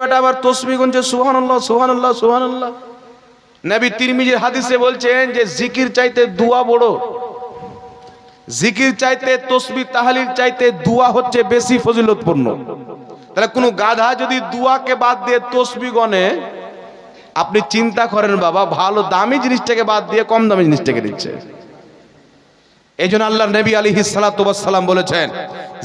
আবার তসবি গুনছে, সুবহানাল্লাহ সুবহানাল্লাহ সুবহানাল্লাহ। নবী তিরমিজির হাদিসে বলছেন যে, জিকির চাইতে দুয়া বড়। জিকির চাইতে তসবি, তাহালিল চাইতে দুয়া হচ্ছে বেশি ফজিলতপূর্ণ। তাহলে কোনো গাধা যদি দুয়াকে বাদ দিয়ে তসবি গনে, আপনি চিন্তা করেন বাবা, ভালো দামি জিনিসটাকে বাদ দিয়ে কম দামি জিনিসটাকে দিচ্ছে। এই জন্য আল্লাহ নবী আলী সালাম বলেছেন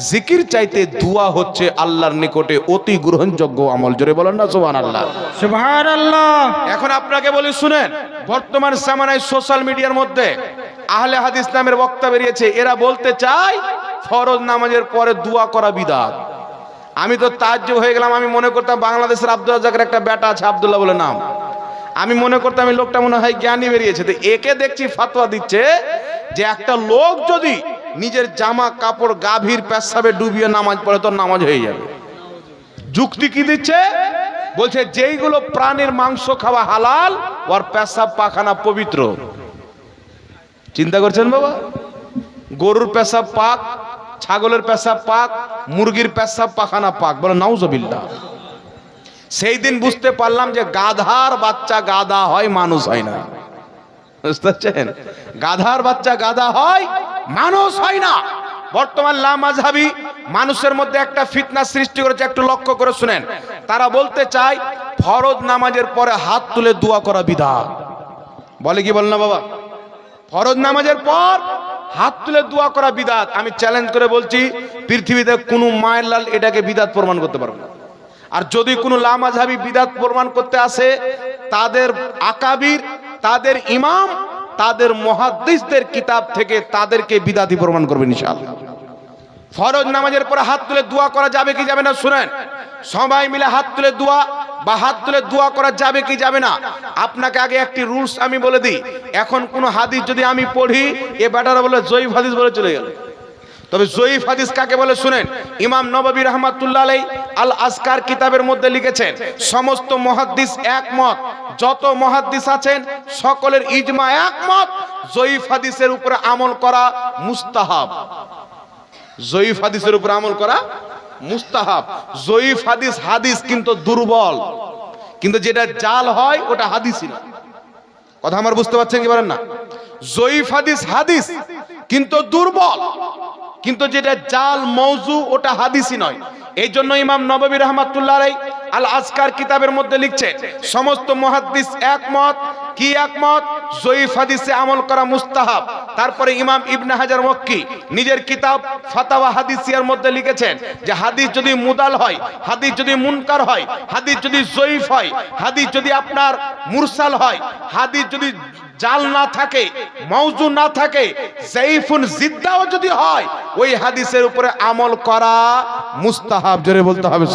জিকির চাইতে দুয়া হচ্ছে আল্লাহর নিকটে অতি গ্রহণযোগ্য আমল। জোরে বলেন না সোহান আল্লাহ সুবহান আল্লাহ এখন আপনাকে বলি শুনেন বর্তমান সামানায় সোশ্যাল মিডিয়ার মধ্যে আহলে হাদিস নামের বক্তা বেরিয়েছে। এরা বলতে চায় ফরজ নামাজের পরে দোয়া করা বিদাত। আমি তো তাজ্জব হয়ে গেলাম আমি মনে করতাম বাংলাদেশের আব্দুল রাজাকের একটা বেটা আছে আব্দুল্লাহ বলে নাম। আমি মনে করতাম এই লোকটা মনে হয় জ্ঞানী বেরিয়েছে। তো একে দেখছি ফাতোয়া দিচ্ছে যে একটা লোক যদি নিজের জামা, কাপড়, গাভীর পেশাবে ডুবিয়ে নামাজ পড়ে, তো নামাজ হয়ে যাবে। যুক্তি কি দিচ্ছে? বলছে, যেইগুলো প্রাণের মাংস খাওয়া হালাল, ওর পেশাব পাখানা পবিত্র। চিন্তা করছেন বাবা? গরুর পেশাব পাক, ছাগলের পেশাব পাক, মুরগির পেশাব পাখানা পাক। বলে নাউজবিল্লা সেই দিন বুঝতে পারলাম যে গাধার বাচ্চা গাধা হয়, মানুষ হয় না। বুঝতে পারছেন? গাধার বাচ্চা গাধা হয়, মানুষ হয় না। বর্তমান লামাজহাবি মানুষের মধ্যে একটা ফিতনা সৃষ্টি করেছে, একটু লক্ষ্য করে শুনেন। তারা বলতে চায়, ফরজ নামাজের পরে হাত তুলে দোয়া করা বিধান। বলে কি বল না বাবা? ফরজ নামাজের পর হাত তুলে দোয়া করা বিদাত আমি চ্যালেঞ্জ করে বলছি, পৃথিবীতে কোনো মায়ের লাল এটাকে বিদাত প্রমাণ করতে পারবে না। আর যদি কোনো লামাঝাবি বিদাত প্রমাণ করতে আসে, তাদের আকাবির তাদের ইমাম, তাদের মহাদ্দিসদের কিতাব থেকে তাদেরকে বিদাতি প্রমাণ করবেন ইনশাআল্লাহ। ফরজ নামাজের পরে হাত তুলে দোয়া করা যাবে কি যাবে না শুনেন? সবাই মিলে হাত তুলে দোয়া বা হাত তুলে দোয়া করা যাবে কি যাবে না? আপনাকে আগে একটি রুলস আমি বলে দিই। এখন কোনো হাদিস যদি আমি পড়ি, এ ব্যাটারা বলে জৈব হাদিস বলে চলে গেল। তবে জয়ীফ হাদিস কাকে বলে শুনেন? ইমাম নববী রহমাতুল্লাহ আলাই আল আসকার কিতাবের মধ্যে লিখেছেন, সমস্ত মহাদ্দিস একমত, যত মহাদ্দিস আছেন সকলের ইজমা একমত, জয়ীফ হাদিসের উপরে আমল করা মুস্তাহাব। জয়ীফ হাদিসের উপর আমল করা মুস্তাহাব। জয়ীফ হাদিস হাদিস কিন্তু দুর্বল। কিন্তু যেটা জাল হয়, ওটা হাদিসই না। কথা আমার বুঝতে পারছেন কি পারেন না? জয়ীফ হাদিস হাদিস কিন্তু দুর্বল। কিন্তু যেটা জাল মৌজু ওটা হাদিসই নয়। এই জন্য ইমাম নববী রহমাতুল্লাহ আলাই আল আজকার কিতাবের মধ্যে লিখছেন সমস্ত মুহাদ্দিস একমত। কি একমত? জয়ীফ হাদিসে আমল করা মুস্তাহাব। তারপরে ইমাম ইবনে হাজার মক্কি নিজের কিতাব ফাতাওয়া হাদিসিয়ার মধ্যে লিখেছেন যে, হাদিস যদি মুদাল হয়, হাদিস যদি মুনকার হয়, হাদিস যদি জয়ীফ হয়, হাদিস যদি আপনার মুরসাল হয়, হাদিস যদি জাল না থাকে মৌজু না থাকে জাইফুন জিদ্দাও যদি হয় ওই হাদিসের উপরে আমল করা মুস্তাহাব জোরে বলতে হবে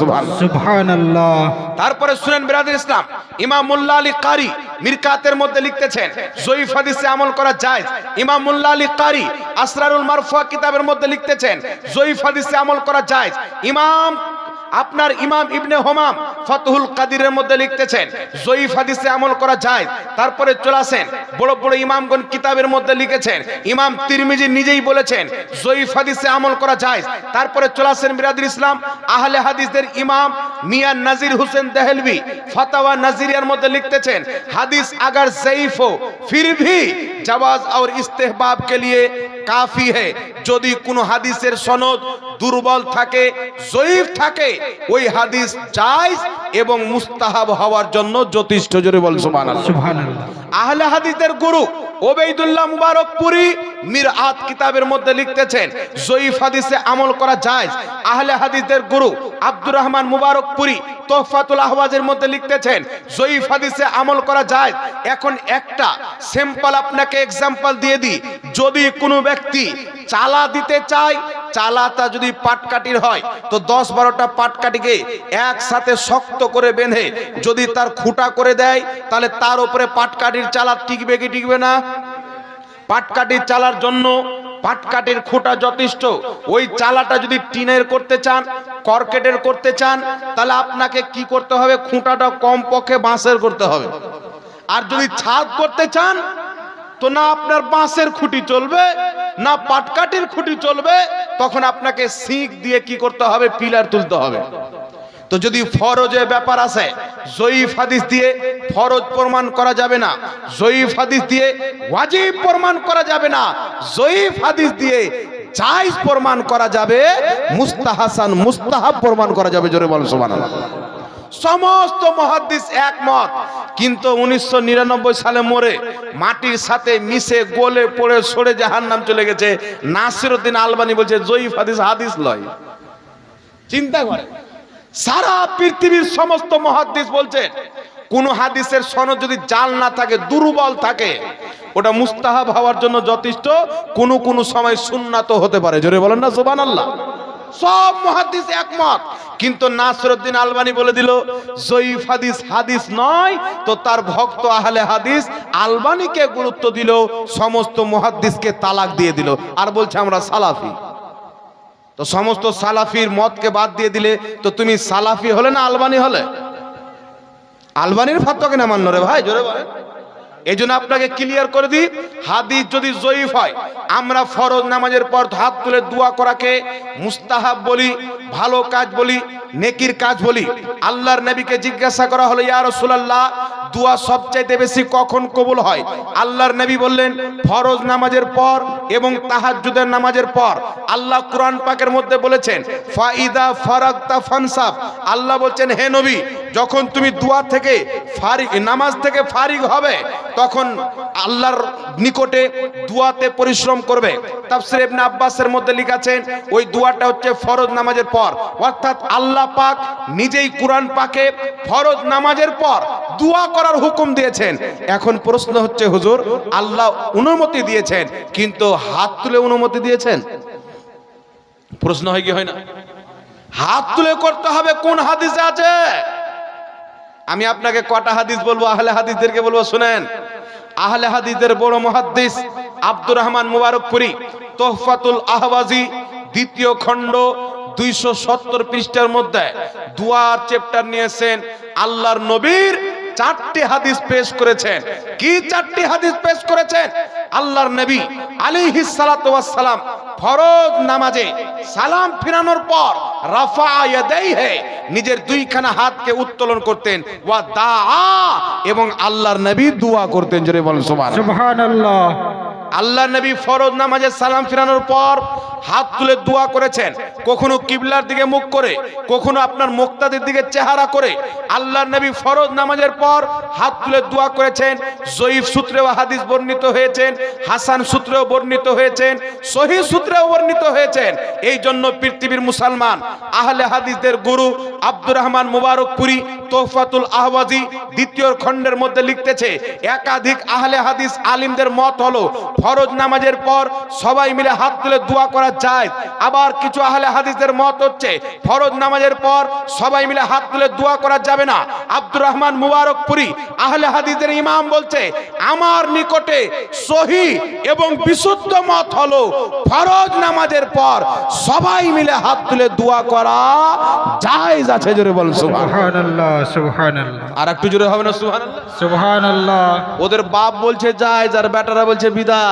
সুবহানাল্লাহ। তারপরে শুনেন বিরাদের ইসলাম ইমাম মুল্লা আলী কারি মিরকাতের মধ্যে লিখতেছেন জয়ীফ হাদিসে আমল করা যায় ইমাম মুল্লা আলী কারি আসরারুল মারফুয়া কিতাবের মধ্যে লিখতেছেন জয়ীফ হাদিসে আমল করা যায় ইমাম আপনার ইমাম ইবনে হোমাম ফতহুল কাদিরের মধ্যে লিখতেছেন, জয়ীফ হাদিসে আমল করা যায়। তারপরে চলে আসেন, বড় বড় ইমামগণ কিতাবের মধ্যে লিখেছেন, ইমাম তিরমিজি নিজেই বলেছেন, জয়ীফ হাদিসে আমল করা যায়। তারপরে চলে আসেন ইসলাম, আহলে হাদিসদের ইমাম মিয়া নাজির হোসেন দেহলভি ফাতাওয়া নাজিরিয়ার মধ্যে লিখতেছেন হাদিস আগার জঈফ ফির ভি জাওয়াজ আর ইস্তেহবাব কে লিয়ে কাফি হে। যদি কোনো হাদিসের সনদ দুর্বল থাকে জয়ীফ থাকে ওই হাদিস জায়েজ এবং মুস্তাহাব হওয়ার জন্য যথেষ্ট জোরে বল সুবহানাল্লাহ। সুবহানাল্লাহ। আহলে হাদিসের গুরু ওবাইদুল্লাহ মুবারকপুরি মির আত কিতাবের মধ্যে লিখতেছেন জয়ীফ হাদিসে আমল করা জায়েজ। আহলে হাদিসের গুরু আব্দুর রহমান মুবারক মুবারকপুরি তোহফাতুল আহওয়াজের মধ্যে লিখতেছেন, জয়ীফ হাদিসে আমল করা যায়। এখন একটা সিম্পল আপনাকে এক্সাম্পল দিয়ে দিই। যদি কোনো ব্যক্তি চালা দিতে চায়, চালাটা যদি পাটকাঠির হয়, তো দশ বারোটা পাটকাঠিকে একসাথে শক্ত করে বেঁধে যদি তার খুঁটা করে দেয়, তাহলে তার উপরে পাটকাঠির চালা টিকবে কি টিকবে না? পাটকাঠির চালার জন্য পাটকাঠির খুঁটা যথেষ্ট। ওই চালাটা যদি টিনের করতে চান, কর্কেটের করতে চান, তাহলে আপনাকে কি করতে হবে? খুঁটাটা কম পক্ষে বাঁশের করতে হবে। আর যদি ছাদ করতে চান, তো না আপনার বাঁশের খুঁটি চলবে, না পাটকাঠির খুঁটি চলবে, তখন আপনাকে সিঁক দিয়ে কি করতে হবে? পিলার তুলতে হবে। তো যদি ফরজের ব্যাপার আছে, জয়ীফ হাদিস দিয়ে ফরজ প্রমাণ করা যাবে না, জয়ীফ হাদিস দিয়ে ওয়াজিব প্রমাণ করা যাবে না, জয়ীফ হাদিস দিয়ে জায়েজ প্রমাণ করা যাবে, মুস্তাহাসান মুস্তাহাব প্রমাণ করা যাবে, জোরে বলেন সুবহানাল্লাহ। সমস্ত মহাদ্দিস একমত, কিন্তু উনিশশো নিরানব্বই সালে মরে মাটির সাথে মিশে গলে পড়ে সরে জাহান নাম চলে গেছে। নাসিরুদ্দিন আলবানি বলছে, জয়ীফ হাদিস হাদিস লয়। চিন্তা করে সারা পৃথিবীর সমস্ত মহাদ্দিস বলছেন কোন হাদিসের সনদ যদি জাল না থাকে, দুর্বল থাকে, ওটা মুস্তাহাব হওয়ার জন্য যথেষ্ট, কোন কোন সময় সুন্নাত হতে পারে। জোরে বলেন না সুবান আল্লাহ সব মহাদিস একমত, কিন্তু নাসরুদ্দিন আলবানি বলে দিল, জয়ীফ হাদিস হাদিস নয়, তো তার ভক্ত আহলে হাদিস আলবানিকে গুরুত্ব দিল, সমস্ত মহাদ্দিসকে তালাক দিয়ে দিল, আর বলছে আমরা সালাফি। তো সমস্ত সালাফির মতকে বাদ দিয়ে দিলে তো তুমি সালাফি হলে না আলবানি হলে? আলবানির ফাতোয়া না মান্য রে ভাই? জোরে বলেন। এই জন্য আপনাকে ক্লিয়ার করে দিই, হাদিস যদি জয়ীফ হয়, আমরা ফরজ নামাজের পর হাত তুলে দোয়া করাকে মুস্তাহাব বলি, ভালো কাজ বলি, নেকির কাজ বলি। আল্লাহর নবীকে জিজ্ঞাসা করা হলো, ইয়া রাসূলুল্লাহ, দোয়া সবচাইতে বেশি কখন কবুল হয়? আল্লাহর নবী বললেন, ফরজ নামাজের পর এবং তাহাজ্জুদের নামাজের পর। আল্লাহ কোরআন পাকের মধ্যে বলেছেন, ফাইদা ফারাগতা ফানসাব। আল্লাহ বলছেন, হে নবী, যখন তুমি দোয়া থেকে ফারিগ, নামাজ থেকে ফারিগ হবে তখন আল্লাহর নিকটে দুয়াতে পরিশ্রম করবে। তাফসির ইবনে আব্বাসের মধ্যে লিখেছেন, ওই দুয়াটা হচ্ছে ফরজ নামাজের পর। অর্থাৎ আল্লাহ পাক নিজেই কোরআন পাকে ফরজ নামাজের পর দোয়া করার হুকুম দিয়েছেন। এখন প্রশ্ন হচ্ছে, হুজুর, আল্লাহ অনুমতি দিয়েছেন, কিন্তু হাত তুলে অনুমতি দিয়েছেন? প্রশ্ন হয় কি হয় না? হাত তুলে করতে হবে, কোন হাদিসে আছে? আমি আপনাকে কটা হাদিস বলব, আহলে হাদিসদেরকে বলব, শুনেন। আহলে হাদিসের বড় মহাদ্দিস আব্দুর রহমান মুবারকপুরি, তোহফাতুল আহওয়াজি, দ্বিতীয় খণ্ড দুইশো সত্তর পৃষ্ঠার মধ্যে দুয়ার চ্যাপ্টার নিয়েছেন। আল্লাহর নবীর চারটি হাদিস পেশ করেছেন। কি চারটি হাদিস পেশ করেছেন? আল্লাহর নবী আলী সালাম ফরজ নামাজে সালাম ফিরানোর পর রাফা ইয়াদাইহি নিজের দুইখানা হাতকে উত্তোলন করতেন ওয়া দা এবং আল্লাহর নবী দোয়া করতেন জোরে বলেন সুবহানাল্লাহ। সুবহানাল্লাহ। আল্লাহ নবী ফরজ নামাজে সালাম ফিরানোর পর হাত তুলে দোয়া করেছেন। কখনো কিবলার দিকে মুখ করে, কখনো আপনার মুক্তাদের দিকে চেহারা করে। আল্লাহ নবী ফরজ নামাজের পর হাত তুলে দোয়া করেছেন। জয়ীফ সূত্রেও হাদিস বর্ণিত হয়েছেন, হাসান সূত্রেও বর্ণিত হয়েছেন সহি সূত্রেও বর্ণিত হয়েছেন। এই জন্য পৃথিবীর মুসলমান, আহলে হাদিসদের গুরু আব্দুর রহমান মুবারকপুরি তোহফাতুল আহওয়াজি দ্বিতীয় খণ্ডের মধ্যে লিখতেছে, একাধিক আহলে হাদিস আলিমদের মত হলো, ফরজ নামাজের পর সবাই মিলে হাত তুলে দোয়া করা যায় আবার কিছু আহলে হাদিসদের মত হচ্ছে ফরজ নামাজের পর সবাই মিলে হাত তুলে দোয়া করা যাবে না। আব্দুর রহমান মুবারকপুরি আহলে হাদিসদের ইমাম বলছে আমার নিকটে সহি এবং বিশুদ্ধ মত হলো ফরজ নামাজের পর সবাই মিলে হাত তুলে দোয়া করা জায়েজ আছে জোরে বলুন সুবহানাল্লাহ সুবহানাল্লাহ। আর একটু জোরে হবে না সুবহানাল্লাহ? সুবহানাল্লাহ। ওদের বাপ বলছে জায়েজ। আর বেটারা বলছে বিদা।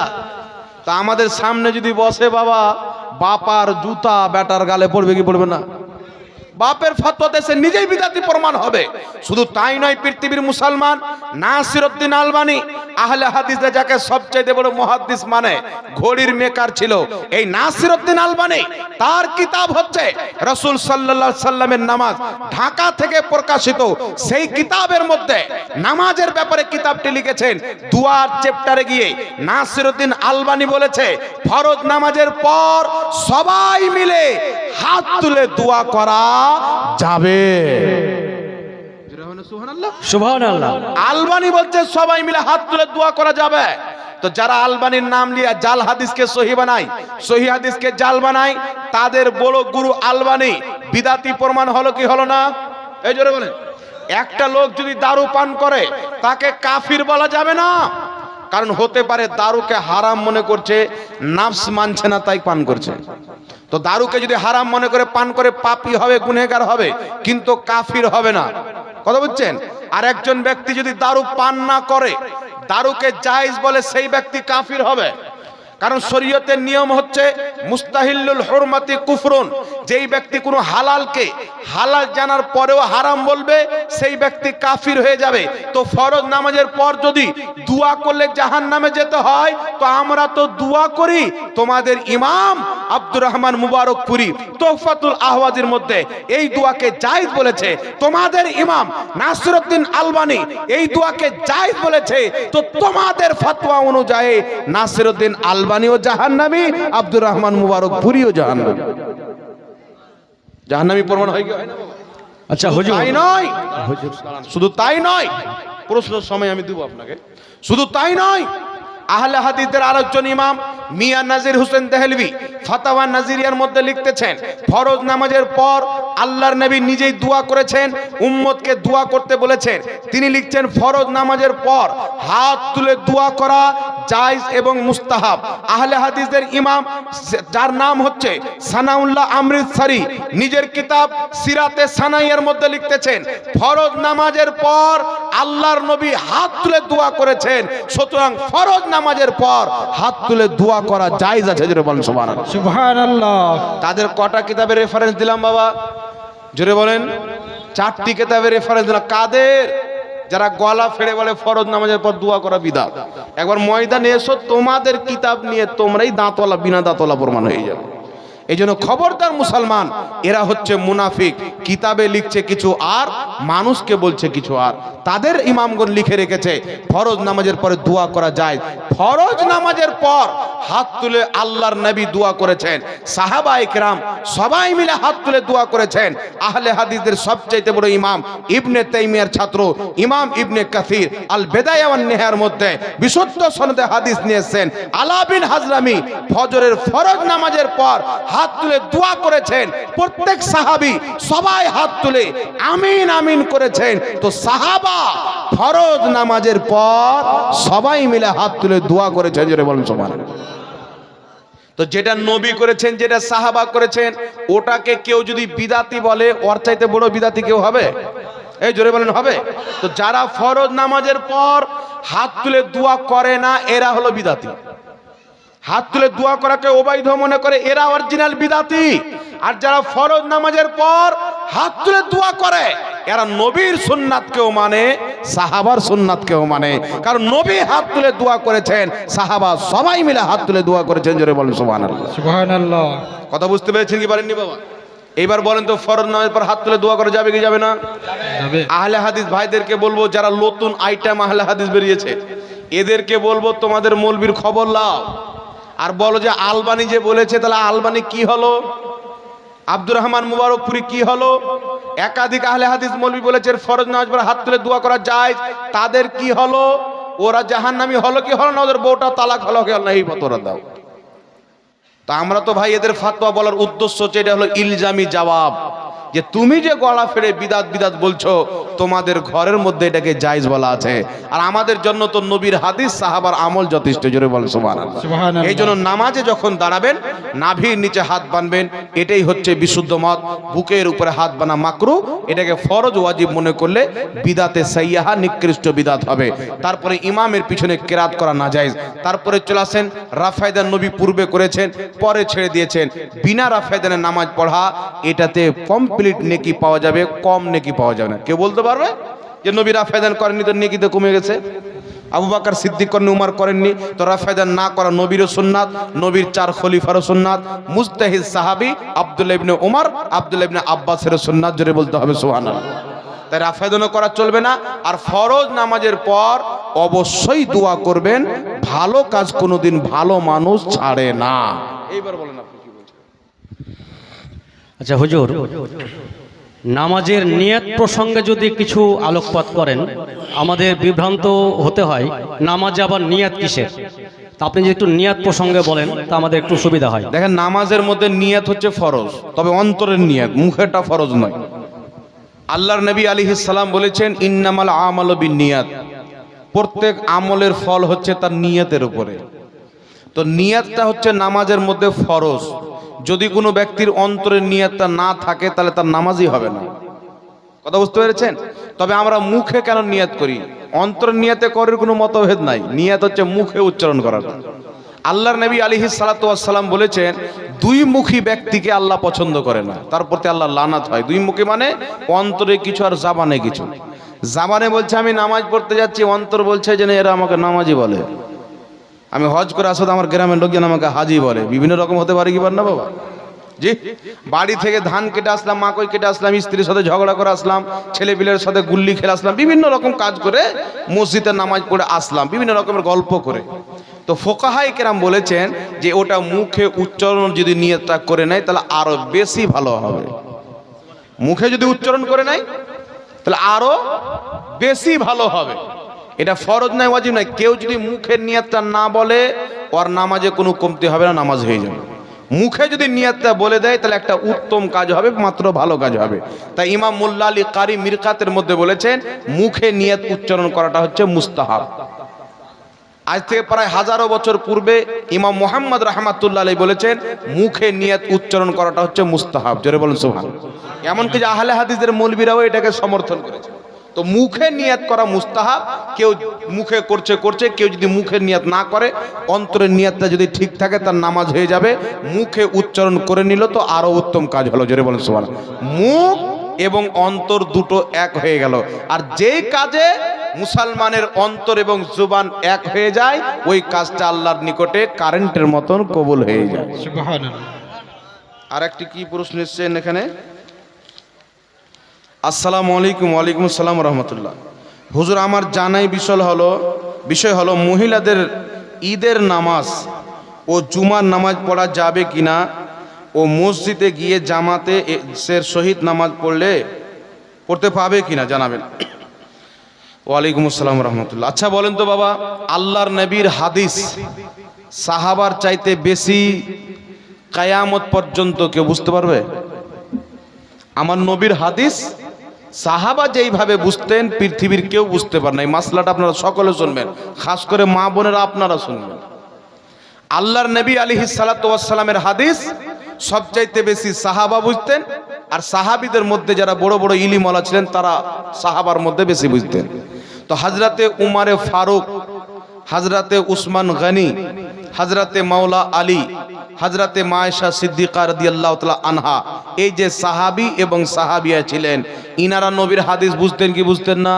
তা আমাদের সামনে যদি বসে বাবা বাপার জুতা ব্যাটার গালে পড়বে কি পড়বে না? বাপের ফতোয়াতে সে নিজেই বিদাতি প্রমাণ হবে। শুধু তাই নয়, পৃথিবীর মুসলমান নাসিরউদ্দিন আলবানি আহলে হাদিসে যাকে সবচাইতে বড় মুহাদ্দিস মানে ঘড়ির মেকার ছিল। এই নাসিরউদ্দিন আলবানি, তার কিতাব হচ্ছে রাসূল আলাইহি সাল্লামের নামাজ। ঢাকা থেকে প্রকাশিত, সেই কিতাবের মধ্যে নামাজের ব্যাপারে কিতাবটি লিখেছেন। দুয়ার চ্যাপ্টারে গিয়ে নাসিরউদ্দিন আলবানি বলেছে, ফরজ নামাজের পর সবাই মিলে হাত তুলে দোয়া করা যাবে। আলবানি বলছে সবাই মিলে হাত তুলে দোয়া করা যাবে। তো যারা আলবানির নাম লিয়া জাল হাদিসকে সহি বানায় সহি হাদিসকে জাল বানায় তাদের বড় গুরু আলবানি বিদাতি প্রমাণ হলো কি হলো না? এই জোরে বলেন। একটা লোক যদি দারু পান করে তাকে কাফির বলা যাবে না। কারণ হতে পারে দারুকে হারাম মনে করছে নাফস মানছে না তাই পান করছে। তো দারুকে যদি হারাম মনে করে পান করে পাপি হবে গুনেগার হবে, কিন্তু কাফির হবে না। কথা বুঝছেন? আর একজন ব্যক্তি যদি দারু পান না করে, দারুকে জায়েজ বলে সেই ব্যক্তি কাফির হবে। কারণ শরীয়তের নিয়ম হচ্ছে মুস্তাহিল্লুল হুরমাতি কুফরুন। যেই ব্যক্তি কোনো হালালকে হালাল জানার পরেও হারাম বলবে সেই ব্যক্তি কাফির হয়ে যাবে। তো ফরজ নামাজের পর যদি দোয়া করলে জাহান নামে যেতে হয় তো আমরা তো দোয়া করি তোমাদের ইমাম আব্দুর রহমান মুবারকপুরি তোহফাতুল আহওয়াজের মধ্যে। এই দোয়াকে জায়েজ বলেছে তোমাদের ইমাম নাসিরউদ্দিন আলবানি। এই দোয়াকে জায়েজ বলেছে তো তোমাদের ফতোয়া অনুযায়ী নাসিরউদ্দিন আলবানিও জাহান্নামি আব্দুর রহমান মুবারক মুবারকপুরিও জাহান্নামি। জাহান্নামি প্রমাণ হয় গেল। আচ্ছা হুজুর। তাই নয়। শুধু তাই নয়। প্রশ্নের সময় আমি দেবো আপনাকে। শুধু তাই নয়। আহলে হাদিসের আরেকজন ইমাম মিয়া নাজির হোসেন দেহলভি, ফাতাওয়া নাজিরিয়ার মধ্যে লিখতেছেন, ফরজ নামাজের পর আল্লাহর নবী নিজেই দোয়া করেছেন, উম্মতকে দোয়া করতে বলেছেন। তিনি লিখছেন, ফরজ নামাজের পর হাত তুলে দোয়া করা জায়েজ এবং মুস্তাহাব। আহলে হাদিসের ইমাম, যার নাম হচ্ছে সানাউল্লাহ আমৃতসারি নিজের কিতাব সিরাতে সানাইয়ের মধ্যে লিখতেছেন, ফরজ নামাজের পর আল্লাহর নবী হাত তুলে দোয়া করেছেন, সুতরাং ফরজ নামাজের পর হাত তুলে দোয়া করা জায়েজ আছে জোরে বলেন সুবহানাল্লাহ। সুবহানাল্লাহ। তাদের কটা কিতাবের রেফারেন্স দিলাম বাবা? জোরে বলেন। চারটি কিতাবের রেফারেন্স দিলাম। কাদের? যারা গলা ফেড়ে বলে ফরজ নামাজের পর দোয়া করা বিদাত একবার ময়দানে এসো তোমাদের কিতাব নিয়ে তোমরাই দাঁতওয়ালা বিনা দাঁতওয়ালা প্রমাণ হয়ে যাবে। এই জন্য খবরদার মুসলমান, এরা হচ্ছে মুনাফিক। কিতাবে লিখছে কিছু আর, মানুষকে বলছে কিছু আর। তাদের ইমামগণ লিখে রেখেছে, ফরজ নামাজের পরে দোয়া করা যায়। ফরজ নামাজের পর হাত তুলে আল্লাহর নবী দোয়া করেছেন। সাহাবা ইকরাম সবাই মিলে হাত তুলে দোয়া করেছেন। আহলে হাদিসদের সবচাইতে বড় ইমাম ইবনে তাইমিয়ার ছাত্র, ইমাম ইবনে কাসির আল বেদায়া ওয়ান নেহার মধ্যে বিশুদ্ধ সনদে হাদিস নিয়েছেন। আলা বিন হাজরামি, ফজরের ফরজ নামাজের পর হাত তুলে দোয়া করেছেন। প্রত্যেক সাহাবি সবাই হাত তুলে আমিন আমিন করেছেন। তো সাহাবা ফরজ নামাজের পর সবাই মিলে হাত তুলে দোয়া করেছেন, জোরে বলেন সমান তো যেটা নবী করেছেন, যেটা সাহাবা করেছেন, ওটাকে কেউ যদি বিদাতি বলে, ওর চাইতে বড় বিদাতি কেউ হবে? এই জোরে বলেন, হবে? তো যারা ফরজ নামাজের পর হাত তুলে দোয়া করে না, এরা হলো বিদাতি। হাত তুলে দোয়া করাকে অবৈধ মনে করে এরা অরিজিনাল বিদাতি। আর যারা ফরজ নামাজের পর হাত তুলে দোয়া করে এরা নবীর সুন্নাতকেও মানে সাহাবার সুন্নাতকেও মানে। কারণ নবী হাত তুলে দোয়া করেছেন সাহাবা সবাই মিলে হাত তুলে দোয়া করেছেন জোরে বলেন সুবহানাল্লাহ। সুবহানাল্লাহ। কথা বুঝতে পেরেছেন কি পারেননি বাবা? এইবার বলেন তো ফরজ নামাজের পর হাত তুলে দোয়া করা যাবে কি যাবে না? যাবে। আহলে হাদিস ভাইদেরকে বলব যারা নতুন আইটেম আহলে হাদিস বেরিয়েছে এদেরকে বলব তোমাদের মৌলবীর খবর লাও। আর বলো যে আলবানি যে বলেছে, তাহলে আলবানি কি হলো? আব্দুর রহমান মুবারকপুরি কি হলো? একাধিক আহলে হাদিস মৌলবী বলেছে ফরজ নামাজ পড়ে হাত তুলে দোয়া করা যায় তাদের কি হলো? ওরা জাহান্নামী হলো কি হলো না? ওদের বউটা তালাক হলো কি হলো না? এই দাও। তা আমরা তো ভাই এদের ফাতোয়া বলার উদ্দেশ্য হচ্ছে, এটা হলো ইলজামি জবাব। যে তুমি যে গলা ফেড়ে বিদাত বিদাত বলছো তোমাদের ঘরের মধ্যে এটাকে জায়জ বলা আছে। আর আমাদের জন্য তো নবীর হাদিস সাহাবার আমল যথেষ্ট জোরে বলে সুবহানাল্লাহ। এই জন্য নামাজে যখন দাঁড়াবেন নাভির নিচে হাত বানবেন এটাই হচ্ছে বিশুদ্ধ মত। বুকের উপরে হাত বানা মাকরু এটাকে ফরজ ওয়াজিব মনে করলে বিদাতে সাইয়াহা নিকৃষ্ট বিদাত হবে। তারপরে ইমামের পিছনে কেরাত করা না যায় তারপরে চলে আসেন রাফায়দান নবী পূর্বে করেছেন পরে ছেড়ে দিয়েছেন। বিনা রাফায়দানের নামাজ পড়া এটাতে কমপ্লিট নেকি পাওয়া যাবে, কম নেকি পাওয়া যাবে না। কেউ বলতে পারবে যে নবী রাফায়দান করেননি তো নেকি তো কমে গেছে? আবু বাকার সিদ্দিক করেননি, উমার করেননি, তো রাফায়দান না করা নবীরও সুন্নাত, নবীর চার খলিফারও সুন্নাত মুস্তাহিদ সাহাবি আব্দুল্লাহ ইবনে উমার, আব্দুল্লাহ ইবনে আব্বাসের সুন্নাত জোরে বলতে হবে, সুবহানাল্লাহ। তাই রাফায়দানও করা চলবে না, আর ফরজ নামাজের পর অবশ্যই দোয়া করবেন, ভালো কাজ কোনোদিন ভালো মানুষ ছাড়ে না। এইবার বলেন আপনি। আচ্ছা হুজুর, নামাজের নিয়ত প্রসঙ্গে যদি কিছু আলোকপাত করেন, আমাদের বিভ্রান্ত হতে হয়, নামাজে আবার নিয়াত কিসের? আপনি যদি একটু নিয়াত প্রসঙ্গে বলেন, তা আমাদের একটু সুবিধা হয়। দেখেন, নামাজের মধ্যে নিয়াত হচ্ছে ফরজ, তবে অন্তরের নিয়াত মুখেটা ফরজ নয়। আল্লাহর নবী আলী সালাম বলেছেন, ইন্নামাল আমাল নিয়াত প্রত্যেক আমলের ফল হচ্ছে তার নিয়তের উপরে। তো নিয়াতটা হচ্ছে নামাজের মধ্যে ফরজ। যদি কোনো ব্যক্তির অন্তরের নিয়তটা না থাকে, তাহলে তার নামাজই হবে না। কথা বুঝতে পেরেছেন? তবে আমরা মুখে কেন নিয়ত করি? অন্তর নিয়তে করার কোনো মতভেদ নাই। নিয়ত হচ্ছে মুখে উচ্চারণ করার। আল্লাহর নবী আলিহি সালাতাম বলেছেন, দুই মুখী ব্যক্তিকে আল্লাহ পছন্দ করে না। তার প্রতি আল্লাহ লানাত হয়। দুই মুখী মানে অন্তরে কিছু আর জাবানে কিছু। জাবানে বলছে, আমি নামাজ পড়তে যাচ্ছি। অন্তর বলছে যে এরা আমাকে নামাজি বলে। আমি হজ করে আসলে আমার গ্রামের লোকজন আমাকে হাজি বলে। বিভিন্ন রকম হতে পারে কি পার না বাবা? জি? বাড়ি থেকে ধান কেটে আসলাম মাকই কেটে আসলাম, স্ত্রীর সাথে ঝগড়া করে আসলাম ছেলে পিলের সাথে গুল্লি খেলে আসলাম, বিভিন্ন রকম কাজ করে মসজিদে নামাজ পড়ে আসলাম, বিভিন্ন রকমের গল্প করে। তো ফোকাহাই কেরাম বলেছেন যে ওটা মুখে উচ্চারণ যদি নিয়তটা করে নেয়, তাহলে আরও বেশি ভালো হবে। মুখে যদি উচ্চারণ করে নেয়, তাহলে আরও বেশি ভালো হবে। এটা ফরজ নাই, ওয়াজিব নয় কেউ যদি মুখের নিয়তটা না বলে, ওর নামাজে কোনো কমতি হবে না, নামাজ হয়ে যাবে। মুখে যদি নিয়তটা বলে দেয়, তাহলে একটা উত্তম কাজ হবে, মাত্র ভালো কাজ হবে। তাই ইমাম মোল্লা আলী কারি মিরকাতের মধ্যে বলেছেন, মুখে নিয়ত উচ্চারণ করাটা হচ্ছে মুস্তাহাব। আজ থেকে প্রায় হাজারো বছর পূর্বে ইমাম মোহাম্মদ রহমাতুল্লাহ আলী বলেছেন, মুখে নিয়ত উচ্চারণ করাটা হচ্ছে মুস্তাহাব। জোরে বলুন সুহান এমনকি যে আহলে হাদিসের মৌলবীরাও এটাকে সমর্থন করেছে তো মুখে নিয়াত করা মুস্তাহাব কেউ মুখে করছে করছে কেউ যদি মুখে নিয়ত না করে অন্তরের নিয়তটা যদি ঠিক থাকে তার নামাজ হয়ে যাবে। মুখে উচ্চারণ করে নিল তো আরও উত্তম কাজ হলো জোরে বলেন সুহান মুখ এবং অন্তর দুটো এক হয়ে গেল। আর যেই কাজে মুসলমানের অন্তর এবং জুবান এক হয়ে যায় ওই কাজটা আল্লাহর নিকটে কারেন্টের মতন কবুল হয়ে যায়। সুবহানাল্লাহ। আর একটি কি প্রশ্ন এসছেন এখানে? আসসালামু আলাইকুম, ওয়ালাইকুম আসসালাম রহমতুল্লাহ। হুজুর, আমার জানাই বিষয় হলো বিষয় হলো মহিলাদের ঈদের নামাজ ও জুমার নামাজ পড়া যাবে কিনা ও মসজিদে গিয়ে জামাতে সের শহীদ নামাজ পড়লে পড়তে পাবে কিনা জানাবেন। ওয়ালাইকুম আসসালাম রহমতুল্লাহ। আচ্ছা বলেন তো বাবা, আল্লাহর নবীর হাদিস সাহাবার চাইতে বেশি কায়ামত পর্যন্ত কেউ বুঝতে পারবে? আমার নবীর হাদিস সাহাবা যেইভাবে বুঝতেন, পৃথিবীর কেউ বুঝতে পারে না। এই মাসলাটা আপনারা সকলে শুনবেন, খাস করে মা বোনেরা আপনারা শুনবেন। আল্লাহর নবী আলী সালাতামের হাদিস সবচাইতে বেশি সাহাবা বুঝতেন, আর সাহাবিদের মধ্যে যারা বড় বড় ইলিমলা ছিলেন, তারা সাহাবার মধ্যে বেশি বুঝতেন। তো হাজরাতে উমারে ফারুক, হাজরাতে উসমান গনি হাজরাতে মাওলা আলী হাজরাতে মায়েশা সিদ্দিকা রাদিয়াল্লাহু তাআলা আনহা, এই যে সাহাবী এবং সাহাবিয়া ছিলেন, ইনারা নবীর হাদিস বুঝতেন কি বুঝতেন না?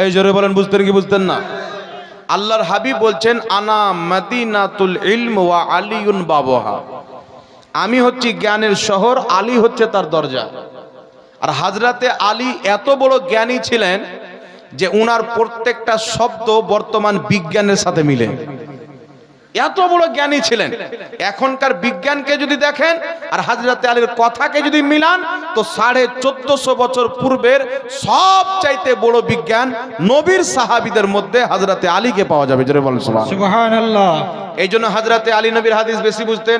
এই জোরে বলেন, বুঝতেন কি বুঝতেন না? আল্লাহর হাবিব বলছেন, আনা মদিনাতুল ইলম ওয়া আলিউন বাবহা। আমি হচ্ছি জ্ঞানের শহর, আলী হচ্ছে তার দরজা। আর হাজরাতে আলী এত বড় জ্ঞানী ছিলেন যে উনার প্রত্যেকটা শব্দ বর্তমান বিজ্ঞানের সাথে মিলে। এত বড় জ্ঞানী ছিলেন। এখনকার বিজ্ঞানকে যদি দেখেন আর হাজরাতে আলীর কথাকে যদি মিলান তো সাড়ে চোদ্দশো বছর পূর্বের সব চাইতে বড় বিজ্ঞান নবীর সাহাবিদের মধ্যে হাজরাতে আলীকে পাওয়া যাবে। জোরে বলেন সুবহানাল্লাহ। এই জন্য হাজরাতে আলী নবীর হাদিস বেশি বুঝতেন।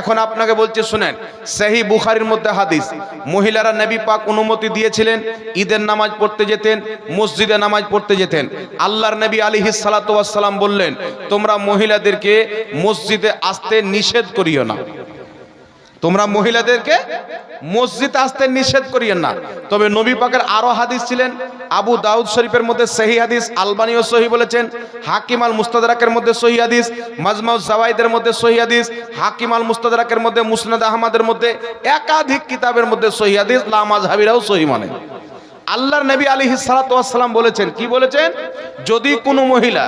এখন আপনাকে বলছে শুনেন সেহি বুখারির মধ্যে হাদিস। মহিলারা নবী পাক অনুমতি দিয়েছিলেন ঈদের নামাজ পড়তে যেতেন মসজিদে নামাজ পড়তে যেতেন। আল্লাহর নবী আলী সালাম বললেন তোমরা মহিলাদেরকে মসজিদে আসতে নিষেধ করিও না। তোমরা মহিলাদেরকে মসজিদ আসতে নিষেধ করিয়েন না। তবে নবী পাকের আরও হাদিস ছিলেন, আবু দাউদ শরীফের মধ্যে সহি হাদিস, আলবানিও সহি বলেছেন, হাকিম আল মুস্তাদরাকের মধ্যে সহি হাদিস মাজমাউজ জাওয়াইদের মধ্যে সহি হাদিস, হাকিম আল মুস্তাদরাকের মধ্যে মুসনাদ আহমদের মধ্যে একাধিক কিতাবের মধ্যে সহি হাদিস লামাজ হাবিরাও সহি মানে। আল্লাহর নবী আলী সালাতাম বলেছেন কি বলেছেন? যদি কোনো মহিলা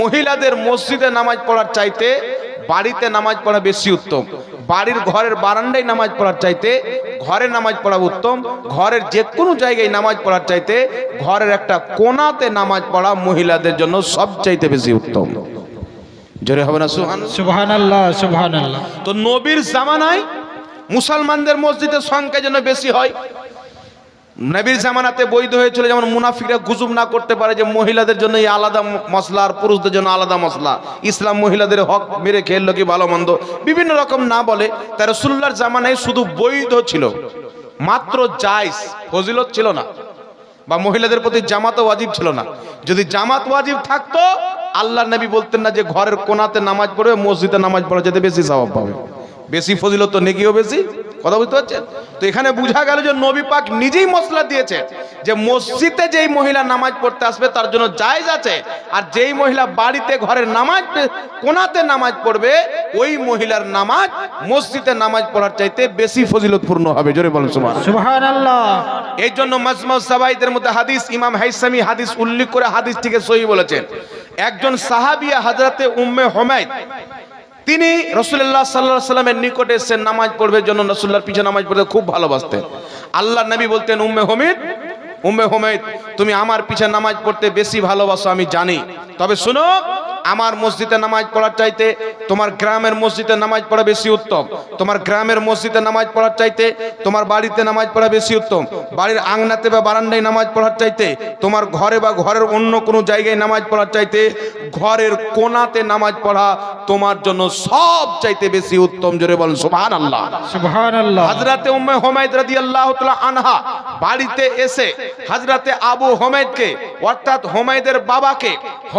মহিলাদের মসজিদে নামাজ পড়ার চাইতে বাড়িতে নামাজ পড়া বেশি উত্তম বাড়ির ঘরের বারান্দায় নামাজ পড়ার চাইতে ঘরে নামাজ পড়া উত্তম ঘরের যে কোনো জায়গায় নামাজ পড়ার চাইতে ঘরের একটা কোনাতে নামাজ পড়া মহিলাদের জন্য সবচাইতে বেশি উত্তম। জোরে হবে না সুহান সুবহানাল্লাহ সুবহানাল্লাহ। তো নবীর জামানায় মুসলমানদের মসজিদের সংখ্যা যেন বেশি হয় নবীর জামানাতে বৈধ হয়েছিল যেমন মুনাফিকরা গুজব না করতে পারে যে মহিলাদের জন্য আলাদা মশলা আর পুরুষদের জন্য আলাদা মশলা। ইসলাম মহিলাদের হক মেরে খেললো কি ভালো মন্দ। বিভিন্ন রকম না বলে তার রসুল্লার জামানায় শুধু বৈধ ছিল। মাত্র জায়জ ফজিলত ছিল না। বা মহিলাদের প্রতি জামাত ওয়াজিব ছিল না। যদি জামাত ওয়াজিব থাকতো আল্লাহ নবী বলতেন না যে ঘরের কোনাতে নামাজ পড়বে মসজিদে নামাজ পড়া যেতে বেশি স্বভাব পাবে। বেশি ফজিলত তো নেকিও বেশি। কথা বুঝতে পারছেন? তো এখানে বোঝা গেল যে নবী পাক নিজেই মশলা দিয়েছে যে মসজিদে যেই মহিলা নামাজ পড়তে আসবে তার জন্য জায়জ আছে। আর যেই মহিলা বাড়িতে ঘরের নামাজ কোনাতে নামাজ পড়বে ওই মহিলার নামাজ মসজিদে নামাজ পড়ার চাইতে বেশি ফজিলতপূর্ণ হবে। জোরে বলুন সুবহান সুবহান এই জন্য মাজমাউ সাবাইদের মধ্যে হাদিস ইমাম হাইসামি হাদিস উল্লেখ করে হাদিসটিকে সহি বলেছেন। একজন সাহাবিয়া হাজরাতে উম্মে হোমায়দ তিনি রসুল্লাহ সাল্লাহ সাল্লামের নিকটে এসে নামাজ পড়বে জন্য রসুল্লাহর পিছনে নামাজ পড়তে খুব ভালোবাসতেন। আল্লাহ নবী বলতেন, উম্মে হমিদ উম্মে হোমেদ তুমি আমার পিছনে নামাজ পড়তে বেশি ভালোবাসো, আমি জানি। তবে শুনো আমার মসজিদে নামাজ পড়ার চাইতে তোমার গ্রামের মসজিদে নামাজ পড়া বেশি উত্তম। তোমার গ্রামের মসজিদে নামাজ পড়ার চাইতে তোমার বাড়িতে নামাজ পড়া বেশি উত্তম। বাড়ির আংনাতে বা বারান্দায় নামাজ পড়ার চাইতে তোমার ঘরে বা ঘরের অন্য কোনো জায়গায় নামাজ পড়ার চাইতে ঘরের কোনাতে নামাজ পড়া তোমার জন্য সব চাইতে বেশি উত্তম। জোরে বলেন সুবহান আল্লাহ সুবহান আল্লাহ হাজরাতে উম্মে হোমায়দ রাদিয়াল্লাহু তাআলা আনহা বাড়িতে এসে হাজরাতে আবু হোমায়দকে অর্থাৎ হোমায়দের বাবাকে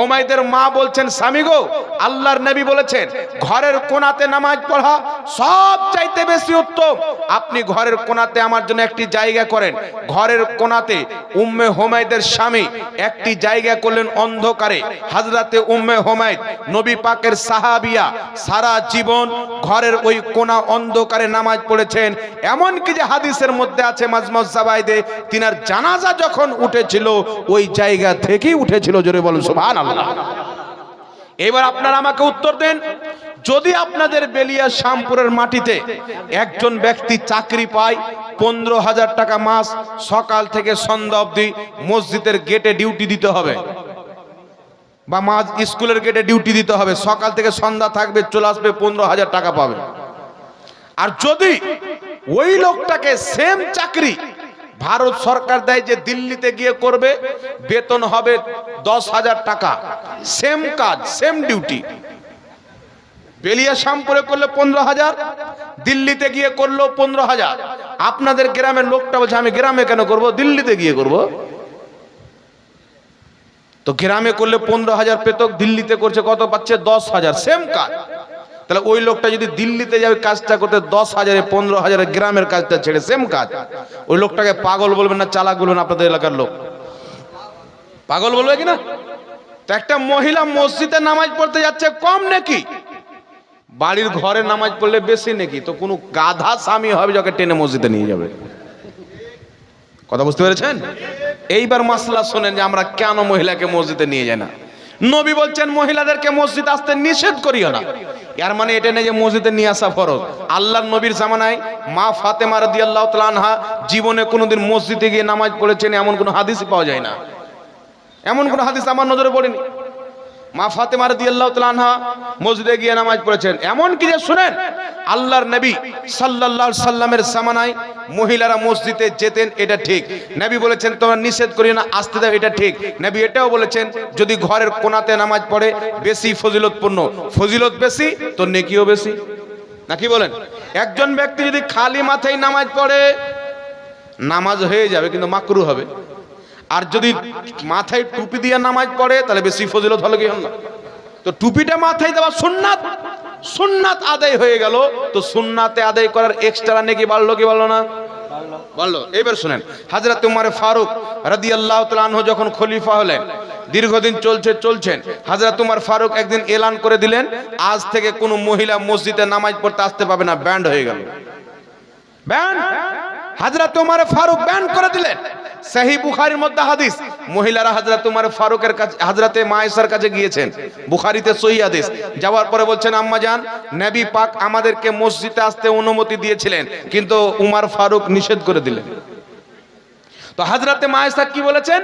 হোমায়দের মা বলছেন স্বামী গো আল্লাহর নবী বলেছেন ঘরের কোনাতে নামাজ পড়া সব চাইতে বেশি উত্তম। আপনি ঘরের কোণাতে আমার জন্য একটি জায়গা করেন। ঘরের কোণাতে উম্মে হোমায়দের স্বামী একটি জায়গা করলেন অন্ধকারে। হাজরাতে উম্মে হোমায়দ, নবী পাকের সাহাবিয়া সারা জীবন ঘরের ওই কোনা অন্ধকারে নামাজ পড়েছেন। এমন কি যে হাদিসের মধ্যে আছে মাজমজ সাবাইদে তিনার জানাজা যখন উঠেছিল, ওই জায়গা থেকেই উঠেছিল। জোরে বলুন, সুবহানাল্লাহ। এবার আপনারা আমাকে উত্তর দেন। যদি আপনাদের বেলিয়া শ্যামপুরের মাটিতে একজন ব্যক্তি চাকরি পায়, পনেরো হাজার টাকা মাস সকাল থেকে সন্ধ্যা অবধি মসজিদের গেটে ডিউটি দিতে হবে। বা মাঝ স্কুলের গেটে ডিউটি দিতে হবে, সকাল থেকে সন্ধ্যা থাকবে, চলে আসবে, পনেরো হাজার টাকা পাবে। আর যদি ওই লোকটাকে সেম চাকরি ভারত সরকার দেয় যে দিল্লিতে গিয়ে করবে, বেতন হবে দশ হাজার টাকা। সেম কাজ সেম ডিউটি বেলিয়া শ্যামপুরে করলে পনেরো হাজার, দিল্লিতে গিয়ে করল পনেরো হাজার। আপনাদের গ্রামের লোকটা বলছে, আমি গ্রামে কেন করব? দিল্লিতে গিয়ে করব। তো গ্রামে করলে পনেরো হাজার পেত দিল্লিতে করছে কত পাচ্ছে? দশ হাজার। সেম কাজ। তাহলে ওই লোকটা যদি দিল্লিতে যাবে, কাজটা করতে দশ হাজারে, পনেরো হাজারে গ্রামের কাজটা ছেড়ে, সেম কাজ। ওই লোকটাকে পাগল বলবেন না, চালাক বলবেন আপনাদের এলাকার লোক। পাগল বলবে কি না? তো একটা মহিলা মসজিদে নামাজ পড়তে যাচ্ছে, কম নাকি? বাড়ির ঘরে নামাজ পড়লে বেশি নাকি? তো কোনো গাধা স্বামী হবে যাকে টেনে মসজিদে নিয়ে যাবে। কথা বুঝতে পেরেছেন? এইবার মাসলা শোনেন যে আমরা কেন মহিলাকে মসজিদে নিয়ে যাই না? নবী বলছেন মহিলাদেরকে মসজিদ আসতে নিষেধ করিও না। এর মানে এটা নেই যে মসজিদে নিয়ে আসা ফরজ। আল্লাহর নবীর জামানায় মা ফাতেমা রাদিয়াল্লাহু তাআলা আনহা জীবনে কোনোদিন মসজিদে গিয়ে নামাজ পড়েছেন এমন কোনো হাদিসই পাওয়া যায় না। এমন কোনো হাদিস আমার নজরে পড়েনি। মা ফাতেমা রাদিয়াল্লাহু তাআলা আনহা মসজিদে গিয়ে নামাজ পড়েছেন। এমন কি যে শুনেন, আল্লাহর নবী সাল্লাল্লাহু সাল্লামের জামানায় মহিলারা মসজিদে যেতেন, এটা ঠিক। নবী বলেছেন, তোমরা নিষেধ করিও না, আসতে দাও, এটা ঠিক। নবী এটাও বলেছেন, যদি ঘরের কোণাতে নামাজ পড়ে, বেশি ফজিলতপূর্ণ। ফজিলত বেশি, তো নেকিও বেশি। নাকি বলেন? একজন ব্যক্তি যদি খালি মাথায় নামাজ পড়ে, নামাজ হয়ে যাবে, কিন্তু মাকরু হবে। আর যদি মাথায় টুপি দিয়ে নামাজ পড়ে, তাহলে বেশি ফজিলত হলো কি না তো টুপিটা মাথায় দেওয়া সুন্নাত সুন্নাত আদায় হয়ে গেল। তো সুন্নাতে আদায় করার এক্সট্রা নাকি বাড়লো কি বাড়লো না? বলল এবার শুনেন, হাজরত উমারে ফারুক রাদি আল্লাহ তালহ যখন খলিফা হলেন, দীর্ঘদিন চলছে চলছেন হাজরত উমার ফারুক একদিন এলান করে দিলেন, আজ থেকে কোনো মহিলা মসজিদে নামাজ পড়তে আসতে পাবে না, ব্যান্ড হয়ে গেল। ব্যান্ড? হাজরত তোমার ফারুক ব্যান করে দিলেন। সাহি বুখারির মধ্যে হাদিস, মহিলারা হাজরা তোমার ফারুকের কাছে হাজরাতে মায়েসার কাছে গিয়েছেন। বুখারিতে সহি হাদিস, যাওয়ার পরে বলছেন, আম্মা যান নবী পাক আমাদেরকে মসজিদে আসতে অনুমতি দিয়েছিলেন, কিন্তু উমার ফারুক নিষেধ করে দিলেন। তো হাজরাতে মায়েসা কি বলেছেন?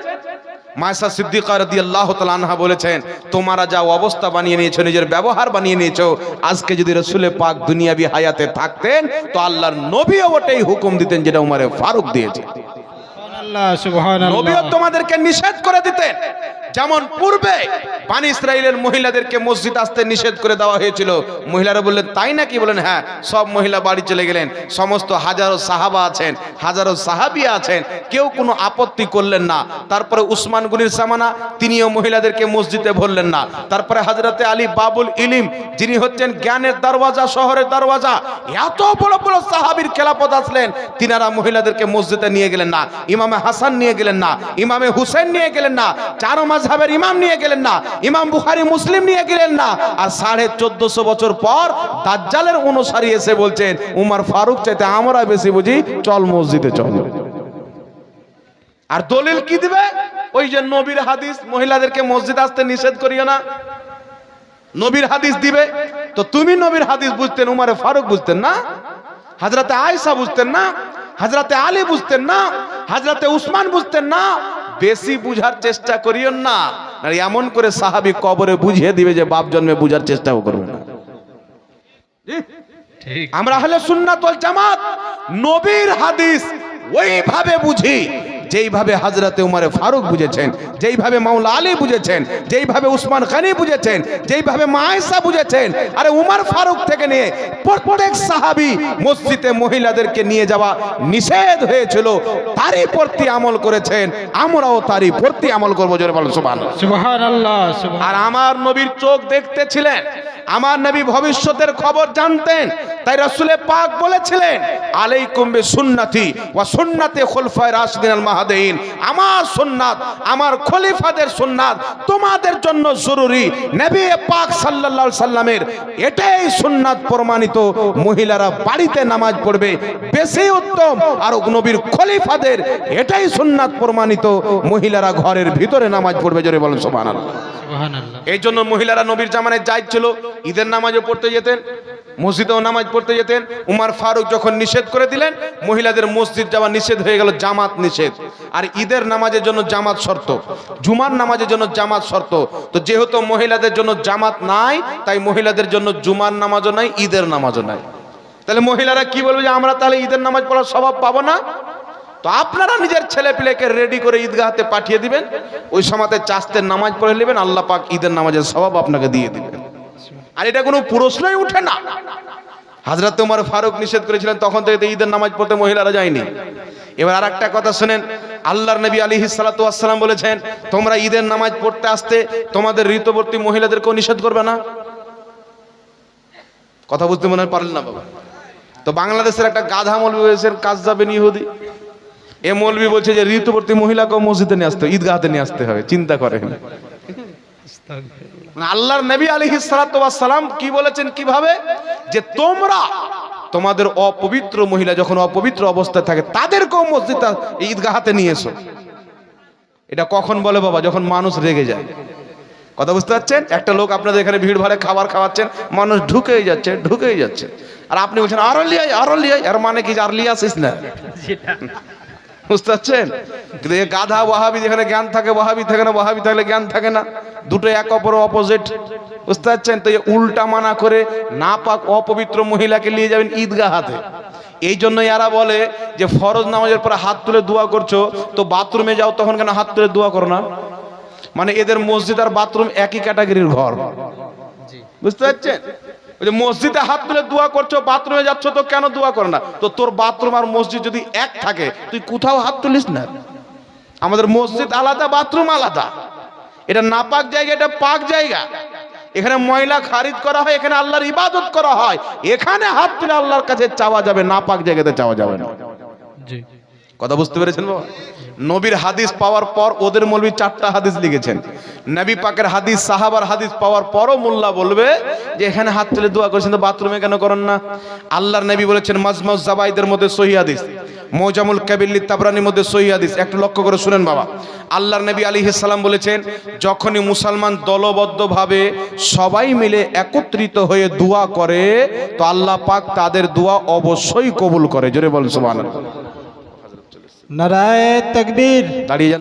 মায়েশা সিদ্দিকা রদি আল্লাহ আনহা বলেছেন তোমারা যা অবস্থা বানিয়ে নিয়েছো নিজের ব্যবহার বানিয়ে নিয়েছো আজকে যদি রসুলে পাক দুনিয়াবি হায়াতে থাকতেন তো আল্লাহর নবীও ওটাই হুকুম দিতেন যেটা উমারে ফারুক দিয়েছে। নবীও তোমাদেরকে নিষেধ করে দিতেন। যেমন পূর্বে পানি ইসরায়েলের মহিলাদেরকে মসজিদ আসতে নিষেধ করে দেওয়া হয়েছিল, মহিলারা বললেন, তাই নাকি? বলেন হ্যাঁ সব মহিলা বাড়ি চলে গেলেন, সমস্ত হাজারো সাহাবা আছেন, হাজারো সাহাবি আছেন, কেউ কোনো আপত্তি করলেন না। তারপরে উসমান গুলির সামানা তিনিও মহিলাদেরকে মসজিদে ভরলেন না। তারপরে হাজরাতে আলী বাবুল ইলিম, যিনি হচ্ছেন জ্ঞানের দরওয়াজা, শহরের দরওয়াজা, এত বড় বড় সাহাবির খেলাপথ আসলেন, তিনারা মহিলাদেরকে মসজিদে নিয়ে গেলেন না, ইমামে হাসান নিয়ে গেলেন না, ইমামে হুসেন নিয়ে গেলেন না, চারো মাঝহাবের ইমাম নিয়ে গেলেন না, ইমাম বুখারি, মুসলিম নিয়ে গেলেন না। আর সাড়ে চোদ্দশো বছর পর দাজ্জালের অনুসারী এসে বলছেন, উমার ফারুক চাইতে আমরা বেশি বুঝি, চল মসজিদে চল। আর দলিল কি দিবে? ওই যে নবীর হাদিস, মহিলাদেরকে মসজিদ আসতে নিষেধ করিও না। নবীর হাদিস দিবে? তো তুমি নবীর হাদিস বুঝতেন, উমারে ফারুক বুঝতেন না, হাজরাতে আয়সা বুঝতেন না, হাজরাতে আলী বুঝতেন না, হাজরাতে উসমান বুঝতেন না বেশি বুঝার চেষ্টা করিও না। আর এমন করে সাহাবি কবরে বুঝিয়ে দিবে যে বাপ জন্মে বুঝার চেষ্টাও করবে না। আমরা হলে সুন্নাত জামাত নবীর হাদিস ওইভাবে বুঝি। যেইভাবে হাজরাতে উমারে ফারুক বুঝেছেন যেইভাবে মাওলা আলী বুঝেছেন যেইভাবে উসমান খানি বুঝেছেন যেইভাবে মায়েসা বুঝেছেন আরে উমার ফারুক থেকে নিয়ে প্রত্যেক সাহাবি মসজিদে মহিলাদেরকে নিয়ে যাওয়া নিষেধ হয়েছিল তারই প্রতি আমল করেছেন আমরাও তারই প্রতি আমল করব জোরে বলো সুবহানাল্লাহ সুবহান আর আমার নবীর চোখ দেখতেছিলেন আমার নবী ভবিষ্যতের খবর জানতেন। তাই রসুলে পাক বলেছিলেন আলাই বে সুন্নাতি ওয়া সুন্নাতে খুলফায়ে রাশিদিন আল মাহাদিন। আমার সুন্নাত, আমার খলিফাদের সুন্নাত তোমাদের জন্য জরুরি। নবী পাক সাল্লাল্লাহু সাল্লামের এটাই সুন্নাত প্রমাণিত। মহিলারা বাড়িতে নামাজ পড়বে, বেশি উত্তম। আর নবীর খলিফাদের এটাই সুন্নাত প্রমাণিত। মহিলারা ঘরের ভিতরে নামাজ পড়বে, জোরে বলেন সুবহানাল্লাহ। এই জন্য মহিলারা নবীর জামানায় যাইছিল ঈদের নামাজও পড়তে যেতেন, মসজিদেও নামাজ পড়তে যেতেন। উমার ফারুক যখন নিষেধ করে দিলেন, মহিলাদের মসজিদ যাওয়া নিষেধ হয়ে গেল, জামাত নিষেধ। আর ঈদের নামাজের জন্য জামাত শর্ত, জুমার নামাজের জন্য জামাত শর্ত। তো যেহেতু মহিলাদের জন্য জামাত নাই, তাই মহিলাদের জন্য জুমার নামাজও নাই, ঈদের নামাজও নাই। তাহলে মহিলারা কি বলবে যে, আমরা তাহলে ঈদের নামাজ পড়ার স্বভাব পাবো না? তো আপনারা নিজের ছেলে পিলেকে রেডি করে ঈদগাহতে পাঠিয়ে দিবেন। ওই সময়তে চাস্তের নামাজ পড়ে নেবেন, আল্লাহ পাক ঈদের নামাজের স্বভাব আপনাকে দিয়ে দিবেন। আর এটা কোনো প্রশ্নই উঠে না। হাজরত তোমার ফারুক নিষেধ করেছিলেন, তখন থেকে ঈদের নামাজ পড়তে মহিলারা যায়নি। এবার আর একটা কথা শুনেন, আল্লাহর নবী আলী সালাতাম বলেছেন, তোমরা ঈদের নামাজ পড়তে আসতে তোমাদের ঋতুবর্তী মহিলাদেরকেও নিষেধ করবে না। কথা বুঝতে মনে পারলেন না বাবা। তো বাংলাদেশের একটা গাধা মৌলবী হয়েছেন কাজ যাবেন ইহুদি এ মৌলবী বলছে যে ঋতুবর্তী মহিলাকেও মসজিদে নিয়ে আসতে ঈদগাহতে নিয়ে আসতে হবে চিন্তা করেন। মানে আল্লাহর নবী আলাইহিস সালাম কি বলেছেন কীভাবে? যে তোমরা তোমাদের অপবিত্র মহিলা যখন অপবিত্র অবস্থায় থাকে তাদেরকেও মসজিদ ঈদগাহাতে নিয়ে এসো। এটা কখন বলে বাবা? যখন মানুষ রেগে যায়। কথা বুঝতে পারছেন? একটা লোক আপনাদের এখানে ভিড় ভাড়ে খাবার খাওয়াচ্ছেন মানুষ ঢুকেই যাচ্ছে ঢুকেই যাচ্ছে। আর আপনি বলছেন আরও লিয়াই আরও লিয়াই আর মানে কি আর লিয়ে আসিস না? বুঝতে পারছেন? কিন্তু এ গাধা ওয়াহাবি যেখানে জ্ঞান থাকে ওয়াহাবি থাকে না ওয়াহাবি থাকলে জ্ঞান থাকে না। দুটো এক অপর অপোজিট বুঝতে পারছেন? তো উল্টা মানা করে না পাক অপবিত্র মহিলাকে নিয়ে যাবেন ঈদগাহাতে এই জন্য এরা বলে যে ফরজ নামাজের পরে হাত তুলে দোয়া করছ তো বাথরুমে যাও তখন কেন হাত তুলে দোয়া করো না? মানে এদের মসজিদ আর বাথরুম একই ক্যাটাগরির ঘর। বুঝতে পারছেন? ওই যে মসজিদে হাত তুলে দোয়া করছ বাথরুমে যাচ্ছ তো কেন দোয়া করো না? তো তোর বাথরুম আর মসজিদ যদি এক থাকে তুই কোথাও হাত তুলিস না। আমাদের মসজিদ আলাদা বাথরুম আলাদা। এটা নাপাক জায়গা এটা পাক জায়গা। এখানে ময়লা খারিজ করা হয় এখানে আল্লাহর ইবাদত করা হয়। এখানে হাত তুলে আল্লাহর কাছে চাওয়া যাবে নাপাক জায়গাতে চাওয়া যাবে না। জি। কথা বুঝতে পেরেছেন বাবা? নবীর হাদিস পাওয়ার পর ওদের মৌলবি চারটা হাদিস লিখেছেন। নবী পাকের হাদিস, সাহাবার হাদিস পাওয়ার পরও মোল্লা বলবে যে, এখানে হাত তুলে দোয়া করেছেন তো বাথরুমে কেন করেন না? আল্লাহর নবী বলেছেন মাজমাজ জাবাইদের মধ্যে সহি হাদিস, মৌজামুল কাবিল্লি তাবরানির মধ্যে সহি হাদিস। একটু লক্ষ্য করে শুনেন বাবা। আল্লাহর নবী আলী সালাম বলেছেন, যখনই মুসলমান দলবদ্ধভাবে সবাই মিলে একত্রিত হয়ে দোয়া করে, তো আল্লাহ পাক তাদের দোয়া অবশ্যই কবুল করে। জোরে বলেন সুবহানাল্লাহ। नारायण तकबीर दाढ़ी